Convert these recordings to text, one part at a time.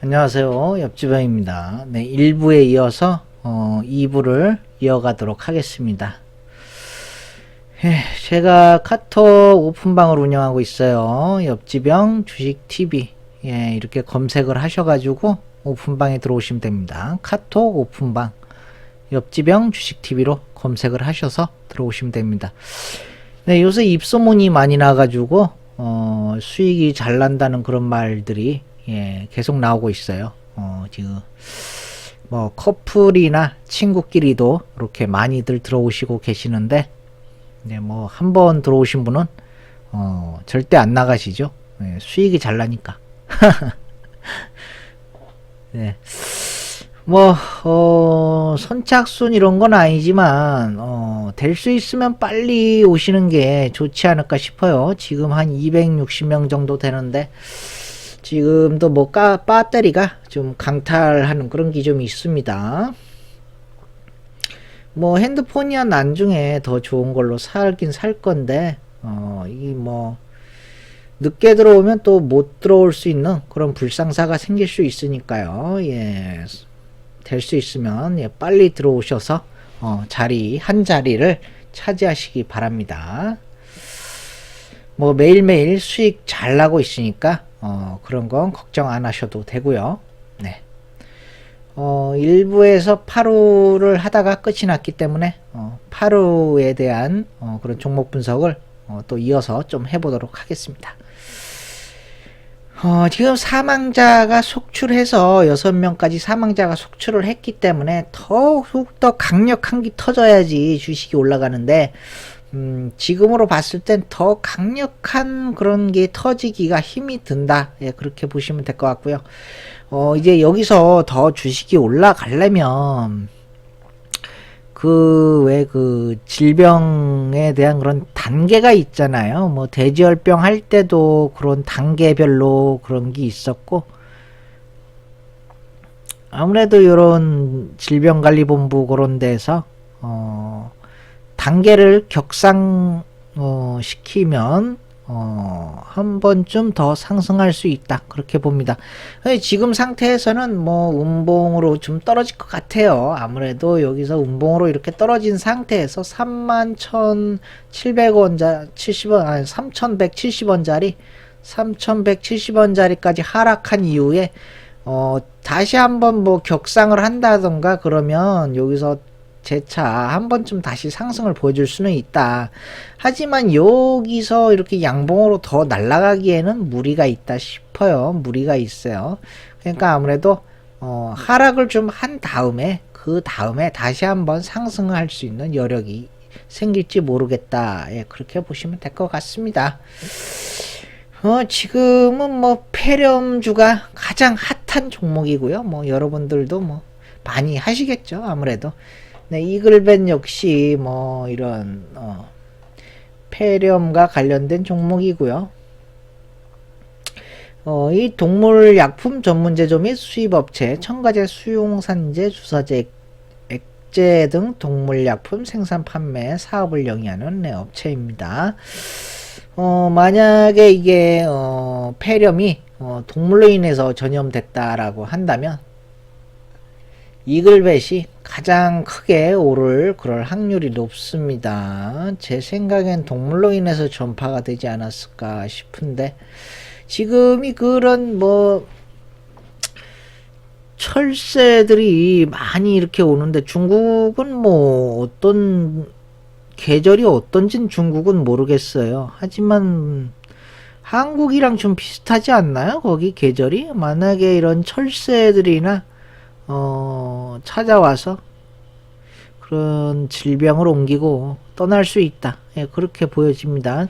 안녕하세요. 옆주방입니다. 네, 1부에 이어서 어, 2부를 이어가도록 하겠습니다. 예, 제가 카톡 오픈방을 운영하고 있어요. 옆지병 주식TV. 예, 이렇게 검색을 하셔가지고 오픈방에 들어오시면 됩니다. 카톡 오픈방. 옆지병 주식TV로 검색을 하셔서 들어오시면 됩니다. 네, 요새 입소문이 많이 나가지고, 어, 수익이 잘 난다는 그런 말들이, 예, 계속 나오고 있어요. 어, 지금, 뭐, 커플이나 친구끼리도 이렇게 많이들 들어오시고 계시는데, 네, 뭐, 한 번 들어오신 분은, 어, 절대 안 나가시죠. 예, 수익이 잘 나니까. 네. 뭐, 어, 선착순 이런 건 아니지만, 어, 될 수 있으면 빨리 오시는 게 좋지 않을까 싶어요. 지금 한 260명 정도 되는데, 지금도 뭐, 까, 배터리가 좀 강탈하는 그런 게좀 있습니다. 뭐, 핸드폰이야 나중에 더 좋은 걸로 살긴 살 건데, 어, 이 뭐, 늦게 들어오면 또 못 들어올 수 있는 그런 불상사가 생길 수 있으니까요. 예. 될 수 있으면 예, 빨리 들어오셔서 어, 자리 한 자리를 차지하시기 바랍니다. 뭐 매일매일 수익 잘 나고 있으니까 어, 그런 건 걱정 안 하셔도 되고요. 네. 어, 일부에서 8호를 하다가 끝이 났기 때문에 어, 8호에 대한 어, 그런 종목 분석을 어, 또 이어서 좀 해보도록 하겠습니다. 어, 지금 사망자가 속출해서 6명까지 사망자가 속출을 했기 때문에 더욱 더 강력한 게 터져야지 주식이 올라가는데, 음, 지금으로 봤을 땐 더 강력한 그런 게 터지기가 힘이 든다. 예, 그렇게 보시면 될 것 같고요. 어, 이제 여기서 더 주식이 올라가려면, 그, 왜 그 질병에 대한 그런 단계가 있잖아요. 뭐, 돼지열병 할 때도 그런 단계별로 그런 게 있었고, 아무래도 이런 질병관리본부 그런 데서, 어, 단계를 격상, 어, 시키면, 어, 한 번쯤 더 상승할 수 있다. 그렇게 봅니다. 근데 지금 상태에서는 뭐, 음봉으로 좀 떨어질 것 같아요. 아무래도 여기서 음봉으로 이렇게 떨어진 상태에서 31,700원자, 70원, 아니, 3,170원짜리, 3,170원짜리까지 하락한 이후에, 어, 다시 한번 뭐 격상을 한다던가 그러면 여기서 재차 한 번쯤 다시 상승을 보여줄 수는 있다. 하지만 여기서 이렇게 양봉으로 더 날아가기에는 무리가 있다 싶어요. 무리가 있어요. 그러니까 아무래도 어, 하락을 좀 한 다음에 그 다음에 다시 한번 상승할 수 있는 여력이 생길지 모르겠다. 예, 그렇게 보시면 될 것 같습니다. 어, 지금은 뭐 폐렴주가 가장 핫한 종목이고요. 뭐 여러분들도 뭐 많이 하시겠죠. 아무래도. 네, 이글벤 역시 뭐 이런 어, 폐렴과 관련된 종목이고요. 어, 이 동물 약품 전문 제조 및 수입 업체, 첨가제, 수용산제, 주사제, 액제 등 동물 약품 생산 판매 사업을 영위하는 네, 업체입니다. 어, 만약에 이게 어, 폐렴이 어, 동물로 인해서 전염됐다라고 한다면 이글벳이 가장 크게 오를 그럴 확률이 높습니다. 제 생각엔 동물로 인해서 전파가 되지 않았을까 싶은데 지금이 그런 뭐 철새들이 많이 이렇게 오는데 중국은 뭐 어떤 계절이 어떤진 중국은 모르겠어요. 하지만 한국이랑 좀 비슷하지 않나요? 거기 계절이? 만약에 이런 철새들이나 어, 찾아와서 그런 질병을 옮기고 떠날 수 있다. 예, 그렇게 보여집니다.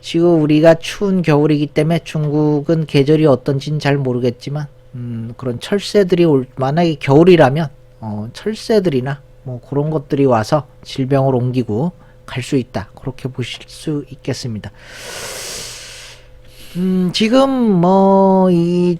지금 우리가 추운 겨울이기 때문에 중국은 계절이 어떤지는 잘 모르겠지만, 음, 그런 철새들이 올, 만약에 겨울이라면, 어, 철새들이나 뭐 그런 것들이 와서 질병을 옮기고 갈 수 있다. 그렇게 보실 수 있겠습니다. 음, 지금 뭐, 이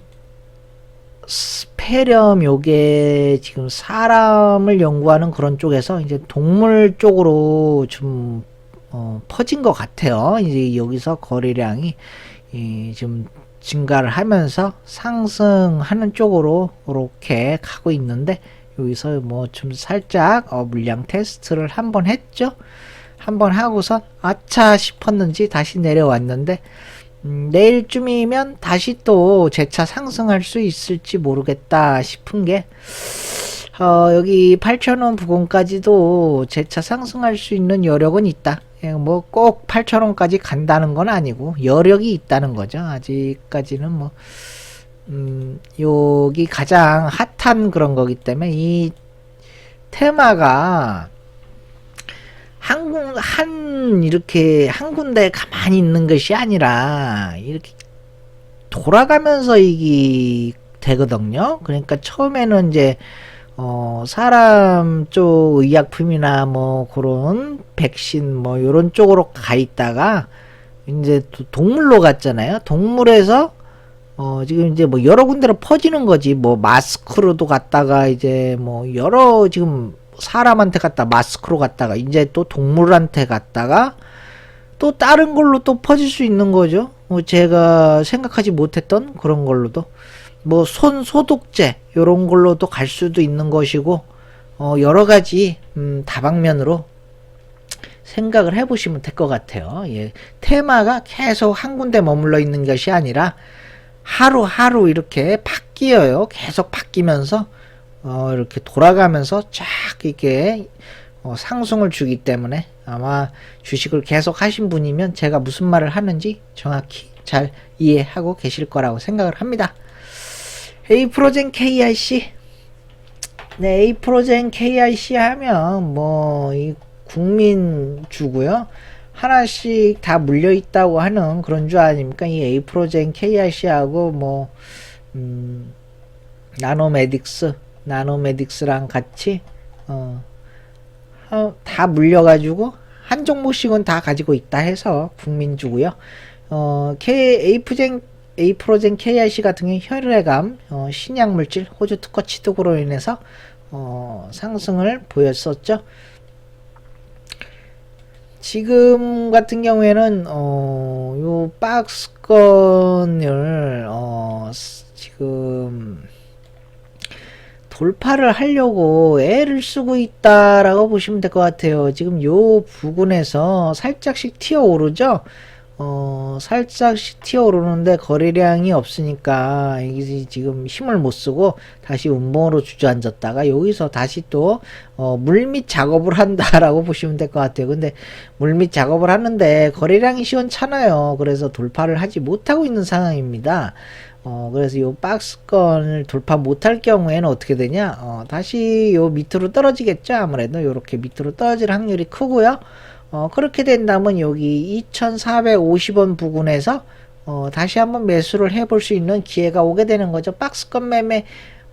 폐렴 요게 지금 사람을 연구하는 그런 쪽에서 이제 동물 쪽으로 좀 어, 퍼진 것 같아요. 이제 여기서 거래량이 이, 좀 증가를 하면서 상승하는 쪽으로 이렇게 가고 있는데 여기서 뭐 좀 살짝 어, 물량 테스트를 한번 했죠. 한번 하고서 아차 싶었는지 다시 내려왔는데 음, 내일쯤이면 다시 또 재차 상승할 수 있을지 모르겠다 싶은 게 어, 여기 8,000원 부근까지도 재차 상승할 수 있는 여력은 있다. 뭐 꼭 8,000원까지 간다는 건 아니고 여력이 있다는 거죠. 아직까지는 뭐 음, 여기 가장 핫한 그런 거기 때문에 이 테마가 한, 군- 한, 이렇게, 한 군데 가만히 있는 것이 아니라, 이렇게 돌아가면서 이게 되거든요. 그러니까 처음에는 이제, 어, 사람 쪽 의약품이나 뭐, 그런 백신 뭐, 요런 쪽으로 가 있다가, 이제 또 동물로 갔잖아요. 동물에서, 어, 지금 이제 뭐 여러 군데로 퍼지는 거지. 뭐 마스크로도 갔다가 이제 뭐 여러 지금 사람한테 갔다 마스크로 갔다가 이제 또 동물한테 갔다가 또 다른 걸로 또 퍼질 수 있는 거죠. 뭐 제가 생각하지 못했던 그런 걸로도 뭐 손 소독제 요런 걸로도 갈 수도 있는 것이고 어 여러 가지 음 다방면으로 생각을 해보시면 될 것 같아요. 예. 테마가 계속 한 군데 머물러 있는 것이 아니라 하루하루 이렇게 바뀌어요. 계속 바뀌면서 어, 이렇게 돌아가면서 쫙 이렇게 어, 상승을 주기 때문에 아마 주식을 계속 하신 분이면 제가 무슨 말을 하는지 정확히 잘 이해하고 계실 거라고 생각을 합니다. 에이프로젠 KIC 네, 에이프로젠 KIC 하면 뭐 이 국민주고요. 하나씩 다 물려 있다고 하는 그런 줄 아닙니까? 이 에이프로젠 KIC하고 뭐 음, 나노메딕스, 나노메딕스랑 같이 어, 어, 다 물려가지고 한 종목씩은 다 가지고 있다 해서 국민주고요. 어, K 에이프젠 에이프로젠 KIC 같은 경우 혈액암, 어, 신약물질, 호주 특허 취득으로 인해서 어, 상승을 보였었죠. 지금 같은 경우에는 어, 요 박스권을 어, 스- 지금 돌파를 하려고 애를 쓰고 있다라고 보시면 될 것 같아요. 지금 요 부근에서 살짝씩 튀어 오르죠. 어, 살짝씩 튀어 오르는데 거래량이 없으니까 이게 지금 힘을 못 쓰고 다시 운봉으로 주저앉았다가 여기서 다시 또 어, 물밑 작업을 한다라고 보시면 될 것 같아요. 근데 물밑 작업을 하는데 거래량이 시원찮아요. 그래서 돌파를 하지 못하고 있는 상황입니다. 어, 그래서 요 박스권을 돌파 못할 경우에는 어떻게 되냐? 어, 다시 요 밑으로 떨어지겠죠? 아무래도 요렇게 밑으로 떨어질 확률이 크고요. 어, 그렇게 된다면 여기 2450원 부근에서 어, 다시 한번 매수를 해볼 수 있는 기회가 오게 되는 거죠. 박스권 매매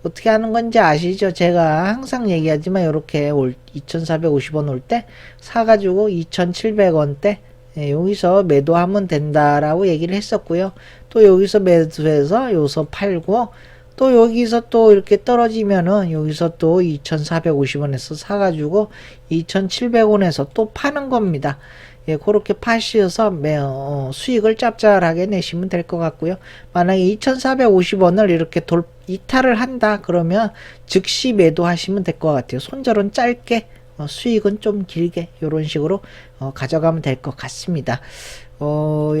어떻게 하는 건지 아시죠? 제가 항상 얘기하지만 이렇게 올 2450원 올 때 사가지고 2700원 대 예, 여기서 매도하면 된다라고 얘기를 했었고요. 또 여기서 매수해서 여기서 팔고 또 여기서 또 이렇게 떨어지면은 여기서 또 2,450원에서 사가지고 2,700원에서 또 파는 겁니다. 예, 그렇게 파시어서 매, 어, 수익을 짭짤하게 내시면 될 것 같고요. 만약에 2,450원을 이렇게 돌, 이탈을 한다 그러면 즉시 매도하시면 될 것 같아요. 손절은 짧게 어, 수익은 좀 길게 이런 식으로 어, 가져가면 될 것 같습니다. 어,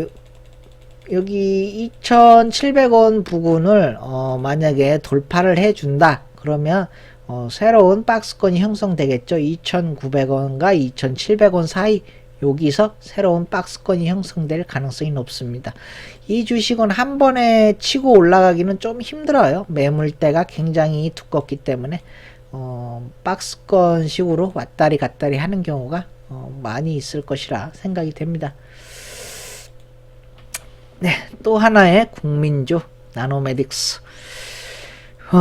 여기 2,700원 부근을 어, 만약에 돌파를 해준다 그러면 어, 새로운 박스권이 형성되겠죠. 2,900원과 2,700원 사이 여기서 새로운 박스권이 형성될 가능성이 높습니다. 이 주식은 한 번에 치고 올라가기는 좀 힘들어요. 매물대가 굉장히 두껍기 때문에 어, 박스권 식으로 왔다리 갔다리 하는 경우가 어, 많이 있을 것이라 생각이 됩니다. 네, 또 하나의 국민주 나노메딕스. 어,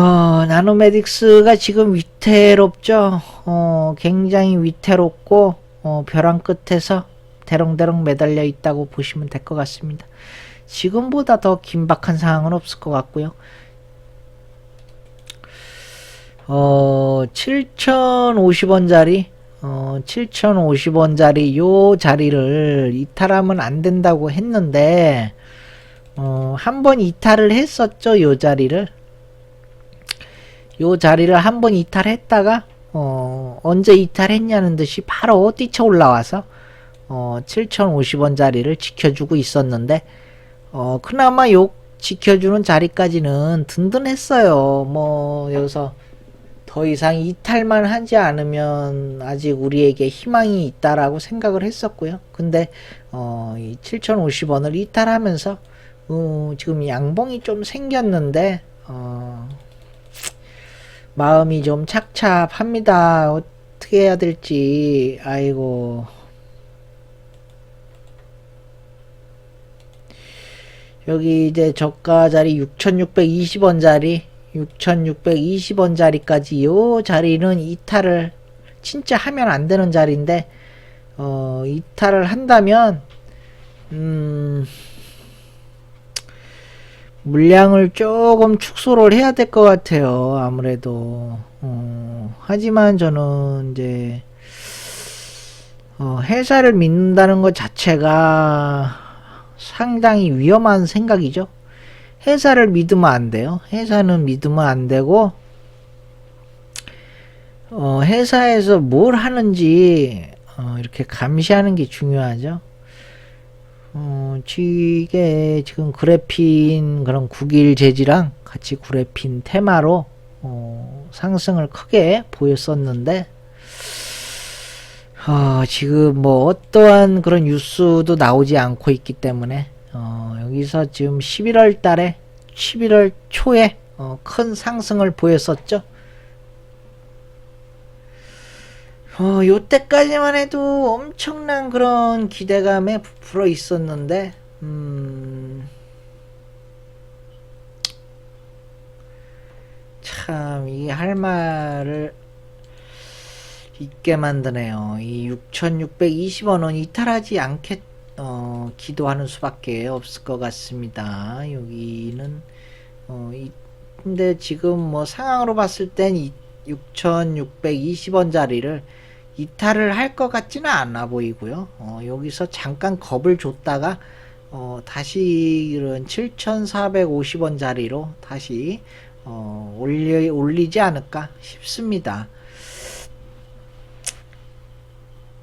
나노메딕스가 지금 위태롭죠. 어, 굉장히 위태롭고 어, 벼랑 끝에서 대롱대롱 매달려 있다고 보시면 될 것 같습니다. 지금보다 더 긴박한 상황은 없을 것 같고요. 어, 7,050원짜리, 어, 7,050원짜리 요 자리를 이탈하면 안 된다고 했는데, 어, 한 번 이탈을 했었죠, 요 자리를. 요 자리를 한 번 이탈했다가, 어, 언제 이탈했냐는 듯이 바로 뛰쳐 올라와서, 어, 7,050원 자리를 지켜주고 있었는데, 어, 그나마 요 지켜주는 자리까지는 든든했어요. 뭐, 여기서 더 이상 이탈만 하지 않으면 아직 우리에게 희망이 있다라고 생각을 했었고요. 근데, 어, 이 7,050원을 이탈하면서, 어, 지금 양봉이 좀 생겼는데, 어, 마음이 좀 착잡합니다. 어떻게 해야 될지, 아이고. 여기 이제 저가 자리 6,620원 자리, 6,620원 자리까지 요 자리는 이탈을 진짜 하면 안 되는 자리인데, 어, 이탈을 한다면, 음, 물량을 조금 축소를 해야 될 것 같아요. 아무래도. 어, 하지만 저는 이제, 어, 회사를 믿는다는 것 자체가 상당히 위험한 생각이죠. 회사를 믿으면 안 돼요. 회사는 믿으면 안 되고, 어, 회사에서 뭘 하는지, 어, 이렇게 감시하는 게 중요하죠. 어, 이게 지금 그래핀 그런 국일 재지랑 같이 그래핀 테마로 어, 상승을 크게 보였었는데 어, 지금 뭐 어떠한 그런 뉴스도 나오지 않고 있기 때문에 어, 여기서 지금 11월 달에 11월 초에 어, 큰 상승을 보였었죠. 어, 요때까지만 해도 엄청난 그런 기대감에 부풀어 있었는데, 음, 참, 이 할 말을 잊게 만드네요. 이 6,620원은 이탈하지 않게, 어, 기도하는 수밖에 없을 것 같습니다. 여기는, 어, 이, 근데 지금 뭐 상황으로 봤을 땐이 6,620원 자리를 이탈을 할 것 같지는 않아 보이고요. 어, 여기서 잠깐 겁을 줬다가 어, 다시 이런 7,450원 자리로 다시 어, 올리, 올리지 않을까 싶습니다.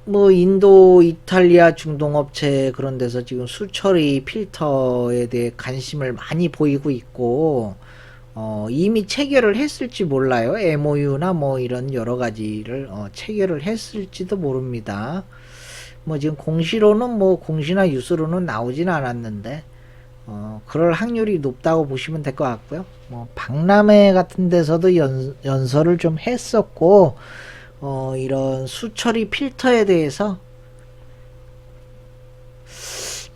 뭐 인도, 이탈리아 중동업체 그런 데서 지금 수처리 필터에 대해 관심을 많이 보이고 있고 어, 이미 체결을 했을지 몰라요. MOU나 뭐 이런 여러 가지를 어, 체결을 했을지도 모릅니다. 뭐 지금 공시로는 뭐 공시나 유수로는 나오진 않았는데 어, 그럴 확률이 높다고 보시면 될 것 같고요. 뭐 박람회 같은 데서도 연, 연설을 좀 했었고 어, 이런 수처리 필터에 대해서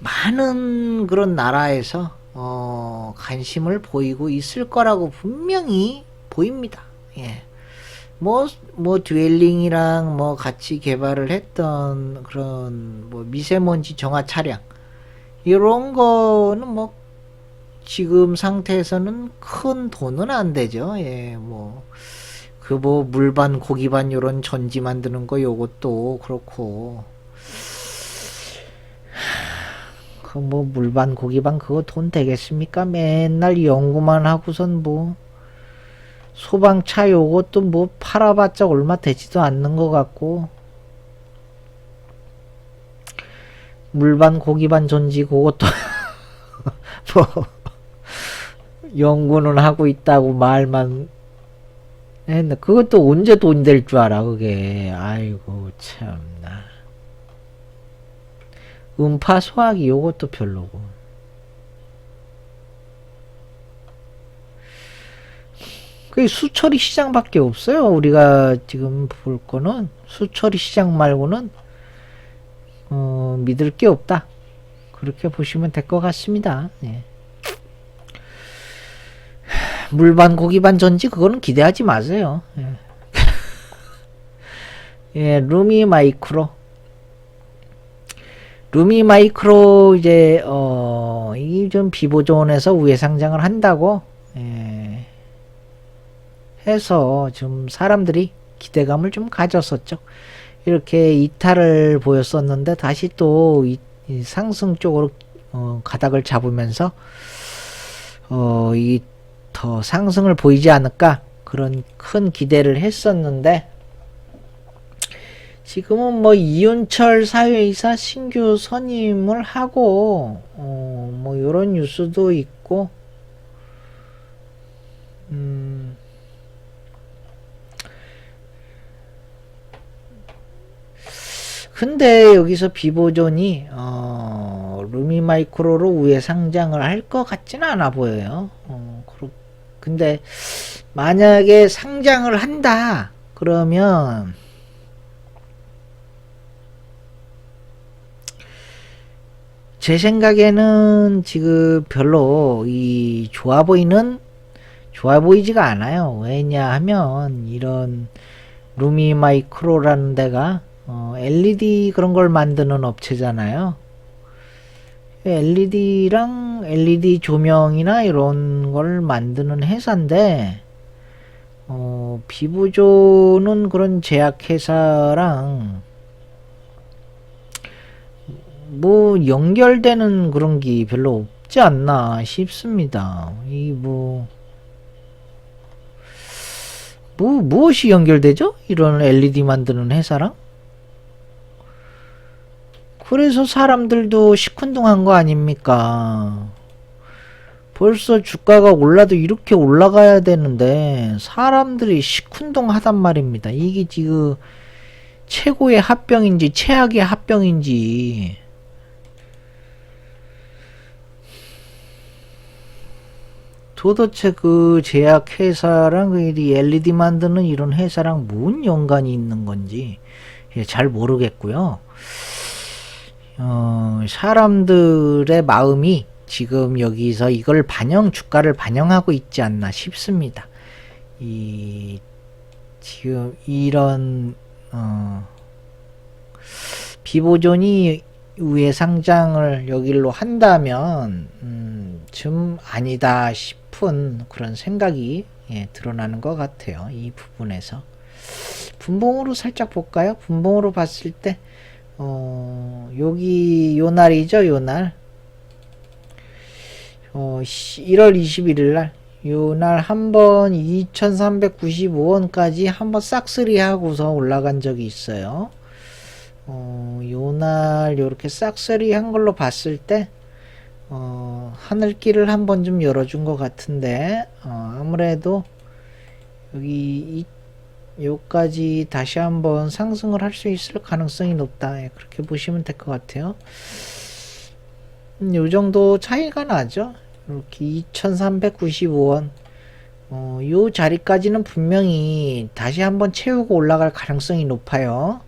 많은 그런 나라에서 어, 관심을 보이고 있을 거라고 분명히 보입니다. 예. 뭐, 뭐, 듀엘링이랑 뭐 같이 개발을 했던 그런 뭐 미세먼지 정화 차량. 이런 거는 뭐 지금 상태에서는 큰 돈은 안 되죠. 예, 뭐. 그 뭐 물반 고기반 요런 전지 만드는 거 요것도 그렇고 그 뭐 물반 고기반 그거 돈 되겠습니까? 맨날 연구만 하고선 뭐. 소방차 요것도 뭐 팔아봤자 얼마 되지도 않는 것 같고. 물반 고기반 전지 그것도 뭐 연구는 하고 있다고 말만 했는데 그것도 언제 돈 될 줄 알아 그게? 아이고 참나 음파 소화기 요것도 별로고. 그 수처리 시장밖에 없어요. 우리가 지금 볼 거는 수처리 시장 말고는 어, 믿을 게 없다. 그렇게 보시면 될 것 같습니다. 예. 물반 고기반 전지 그거는 기대하지 마세요. 예. 예, 루미 마이크로 루미 마이크로 이제 어, 이 좀 비보존에서 우회 상장을 한다고 예, 해서 좀 사람들이 기대감을 좀 가졌었죠. 이렇게 이탈을 보였었는데 다시 또 이, 이 상승 쪽으로 어, 가닥을 잡으면서 어, 이 더 상승을 보이지 않을까 그런 큰 기대를 했었는데 지금은 뭐 이윤철 사회이사 신규 선임을 하고 어, 뭐 이런 뉴스도 있고 음, 근데 여기서 비보존이 어, 루미마이크로로 우회 상장을 할 것 같지는 않아 보여요. 어, 근데 만약에 상장을 한다 그러면 제 생각에는 지금 별로 이 좋아 보이는 좋아 보이지가 않아요. 왜냐 하면 이런 루미 마이크로라는 데가 어, LED 그런 걸 만드는 업체잖아요. LED랑 LED 조명이나 이런 걸 만드는 회사인데 어, 비부조는 그런 제약회사랑 뭐 연결되는 그런 게 별로 없지 않나 싶습니다. 이 뭐, 뭐 무엇이 연결되죠? 이런 LED 만드는 회사랑? 그래서 사람들도 시큰둥한 거 아닙니까? 벌써 주가가 올라도 이렇게 올라가야 되는데 사람들이 시큰둥하단 말입니다. 이게 지금 최고의 합병인지 최악의 합병인지 도대체 그 제약회사랑 그 LED 만드는 이런 회사랑 뭔 연관이 있는 건지 예, 잘 모르겠고요. 어, 사람들의 마음이 지금 여기서 이걸 반영, 주가를 반영하고 있지 않나 싶습니다. 이, 지금 이런, 어, 비보존이 우회 상장을 여길로 한다면, 음, 좀 아니다 싶 은 그런 생각이 예, 드러나는 것 같아요. 이 부분에서. 분봉으로 살짝 볼까요? 분봉으로 봤을 때, 어, 여기 요 날이죠, 요 날. 어, 1월 21일 날. 요 날 한 번 2395원까지 한번 싹쓸이 하고서 올라간 적이 있어요. 어, 요 날 요렇게 싹쓸이 한 걸로 봤을 때, 어, 하늘길을 한번 좀 열어준 것 같은데, 어, 아무래도 여기 이 요까지 다시 한번 상승을 할 수 있을 가능성이 높다. 예, 그렇게 보시면 될 것 같아요. 음, 요 정도 차이가 나죠. 이렇게 2395원. 어, 요 자리까지는 분명히 다시 한번 채우고 올라갈 가능성이 높아요.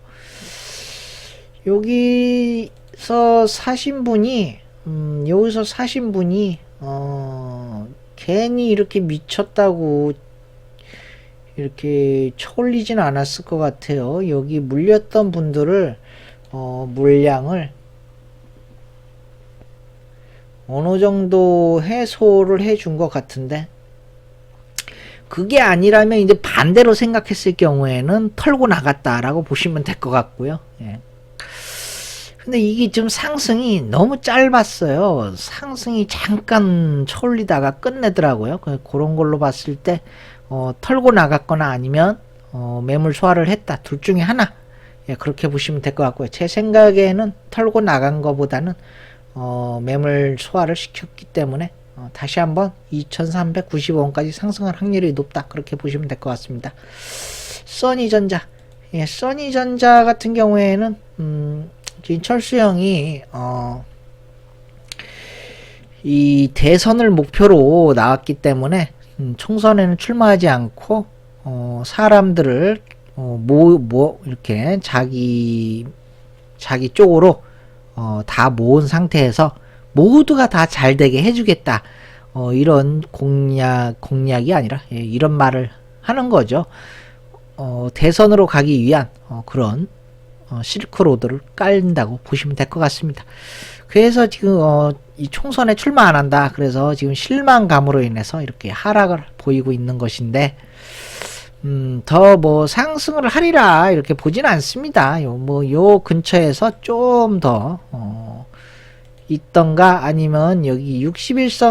여기서 사신 분이, 음, 여기서 사신 분이, 어, 괜히 이렇게 미쳤다고 이렇게 쳐올리진 않았을 것 같아요. 여기 물렸던 분들을 어, 물량을 어느 정도 해소를 해준 것 같은데 그게 아니라면 이제 반대로 생각했을 경우에는 털고 나갔다라고 보시면 될 것 같고요. 예. 근데 이게 좀 상승이 너무 짧았어요. 상승이 잠깐 쳐올리다가 끝내더라고요. 그- 그런 걸로 봤을 때 어, 털고 나갔거나 아니면 어, 매물 소화를 했다. 둘 중에 하나. 예, 그렇게 보시면 될 것 같고요. 제 생각에는 털고 나간 것보다는 어, 매물 소화를 시켰기 때문에 어, 다시 한번 2390원까지 상승할 확률이 높다. 그렇게 보시면 될 것 같습니다. 써니전자. 예, 써니전자 같은 경우에는 음, 철수 형이 어, 이 대선을 목표로 나왔기 때문에 음, 총선에는 출마하지 않고 어, 사람들을 어, 모, 모 이렇게 자기 자기 쪽으로 어, 다 모은 상태에서 모두가 다 잘 되게 해주겠다 어, 이런 공약 공약이 아니라 예, 이런 말을 하는 거죠. 어, 대선으로 가기 위한 어, 그런 어, 실크로드를 깔린다고 보시면 될 것 같습니다. 그래서 지금 어, 이 총선에 출마 안 한다. 그래서 지금 실망감으로 인해서 이렇게 하락을 보이고 있는 것인데 음, 더 뭐 상승을 하리라 이렇게 보진 않습니다. 요 뭐 요 근처에서 좀더 어, 있던가 아니면 여기 61선